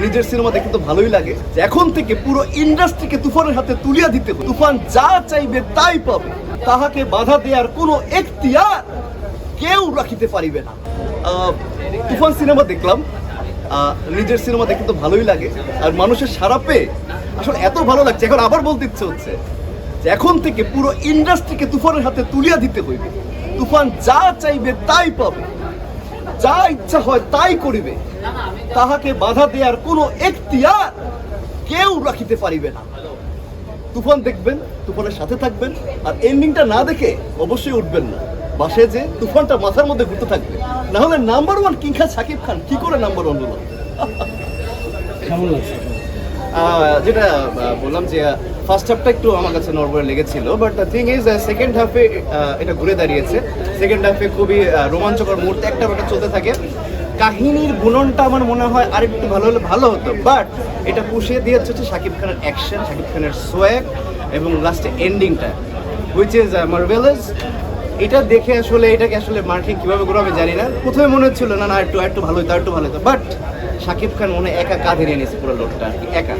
নিজের সিনেমা দেখে তো ভালোই লাগে। এখন থেকে পুরো ইন্ডাস্ট্রিকে তুফানের হাতে তুলিয়া দিতে। তুফান যা চাইবে তাই পাবে। তাহাকে বাধা দেওয়ার কোনো এখতিয়ার কেউ রাখিতে পারিবে না। তুফান সিনেমা দেখলাম। নিজের সিনেমা দেখে তো ভালোই লাগে। আর মানুষের সারা পেয়ে আসলে এত ভালো লাগছে। এখন আবার বলতে ইচ্ছে হচ্ছে এখন থেকে পুরো ইন্ডাস্ট্রিকে তুফানের হাতে তুলিয়া দিতে হইবে। তুফান যা চাইবে তাই পাবে। যা ইচ্ছা হয় তাই করিবে। তাহাকে বাধা দেওয়ার কোনো এখতিয়ার কেউ রাখিতে পারিবে না। তুফান দেখবেন, তুফানের সাথে থাকবেন, আর এন্ডিংটা না দেখে অবশ্যই উঠবেন না। বাসে যে তুফানটা মাথার মধ্যে ঘুরতে থাকবে। না হলে number one king Khan Shakib Khan কি করে নাম্বার ওয়ান হলো? কেমন লাগছে? যেটা বললাম যে ফার্স্ট হাফটা একটু আমার কাছে নর্মাল লেগেছিল but the thing is second হাফে এটা ঘুরে দাঁড়িয়েছে। সেকেন্ড হাফে খুবই রোমাঞ্চকর মুহূর্তে একটা ব্যাপার চলতে থাকে। কাহিনীর গুণনটা আমার মনে হয় আরেকটু ভালো হলে ভালো হতো বাট এটা পুষিয়ে দিয়েছে হচ্ছে শাকিব খানের অ্যাকশন শাকিব খানের সোয়াগ এবং লাস্টে এন্ডিংটা হুইচ ইজ মার্ভেলাস এটা দেখে আসলে, এটাকে আসলে মার্কেটিং কীভাবে করব আমি জানি না। প্রথমে মনে হচ্ছিল, না না, একটু একটু ভালো হতো একটু ভালো হতো বাট শাকিব খান মনে একা কাঁধে নিয়ে নিয়েছে পুরো লোকটা আর কি একা।